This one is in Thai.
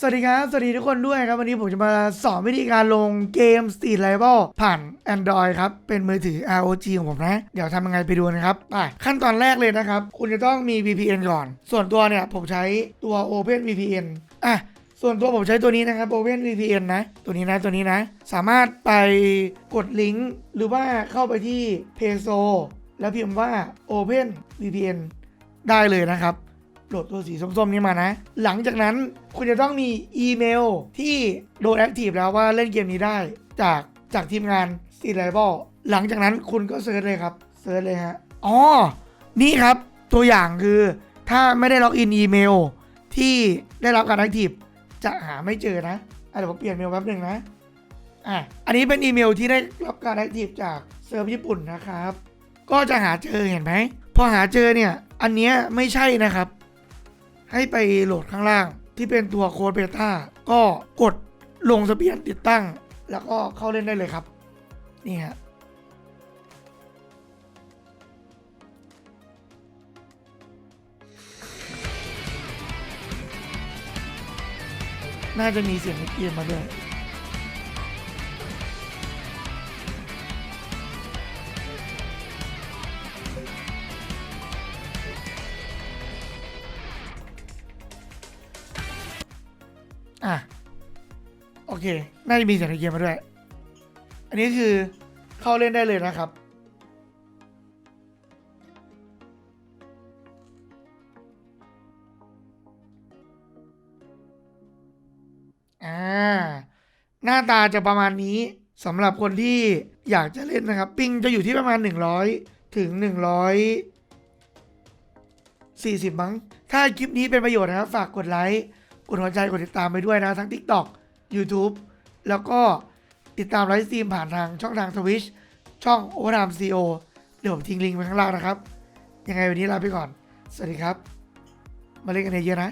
สวัสดีครับ สวัสดีทุกคนด้วยครับ วันนี้ผมจะมาสอนวิธีการลงเกม Street Rival ผ่าน Android ครับ เป็นมือถือ ROG ของผมนะ เดี๋ยวทำยังไงไปดูนะครับไปขั้นตอนแรกเลยนะครับ คุณจะต้องมี VPN ก่อน ส่วนตัวเนี่ย ผมใช้ตัว Open VPN อะส่วนตัวผมใช้ตัวนี้นะครับ Open VPN นะ ตัวนี้นะตัวนี้นะ สามารถไปกดลิงก์หรือว่าเข้าไปที่ p a y s o แล้วพิมพ์ว่า Open VPN ได้เลยนะครับ โหลดตัวสีส้มๆนี้มานะ หลังจากนั้นคุณจะต้องมีอีเมลที่โดนแอคทีฟแล้วว่าเล่นเกมนี้ได้ จากจากทีมงาน s t e a l i v a l หลังจากนั้นคุณก็เซิร์ชเลยครับเซิร์ชเลยฮะอ๋อนี่ครับตัวอย่างคือถ้าไม่ได้ล็อกอินอีเมลที่ได้รับการแอคทีฟจะหาไม่เจอนะอะเดี๋ยวผมเปลี่ยนเมลแป๊บหนึ่งนะอะอันนี้เป็นอีเมลที่ได้รับการแอคทีฟจากเซิร์ฟญี่ปุ่นนะครับ ก็จะหาเจอเห็นไหมพอหาเจอเนี่ย อันเนี้ยไม่ใช่นะครับ ให้ไปโหลดข้างล่าง ที่เป็นตัวโค้ดเบต้าก็กดลงทะเบียนติดตั้ง แล้วก็เข้าเล่นได้เลยครับ นี่ฮะน่าจะมีเสียงเกมมาด้วย อะ โอเค น่าจะมีเสียงในเกมมาด้วย อันนี้คือเข้าเล่นได้เลยนะครับ อ่า หน้าตาจะประมาณนี้สำหรับคนที่อยากจะเล่นนะครับ ปิงจะอยู่ที่ประมาณ 100 ถึง 140 มั้ง ถ้าคลิปนี้เป็นประโยชน์นะครับ ฝากกดไลค์ กดหัวใจกดติดตามไปด้วยนะ ทั้ง TikTok YouTube แล้วก็ติดตามไลฟ์สตรีมผ่านทางช่องทาง Twitch ช่องโอรามซีโอเดี๋ยวผมทิ้งลิงก์ไว้ข้างล่างนะครับ ยังไงวันนี้ลาไปก่อน สวัสดีครับ มาเล่นกันเยอะๆนะ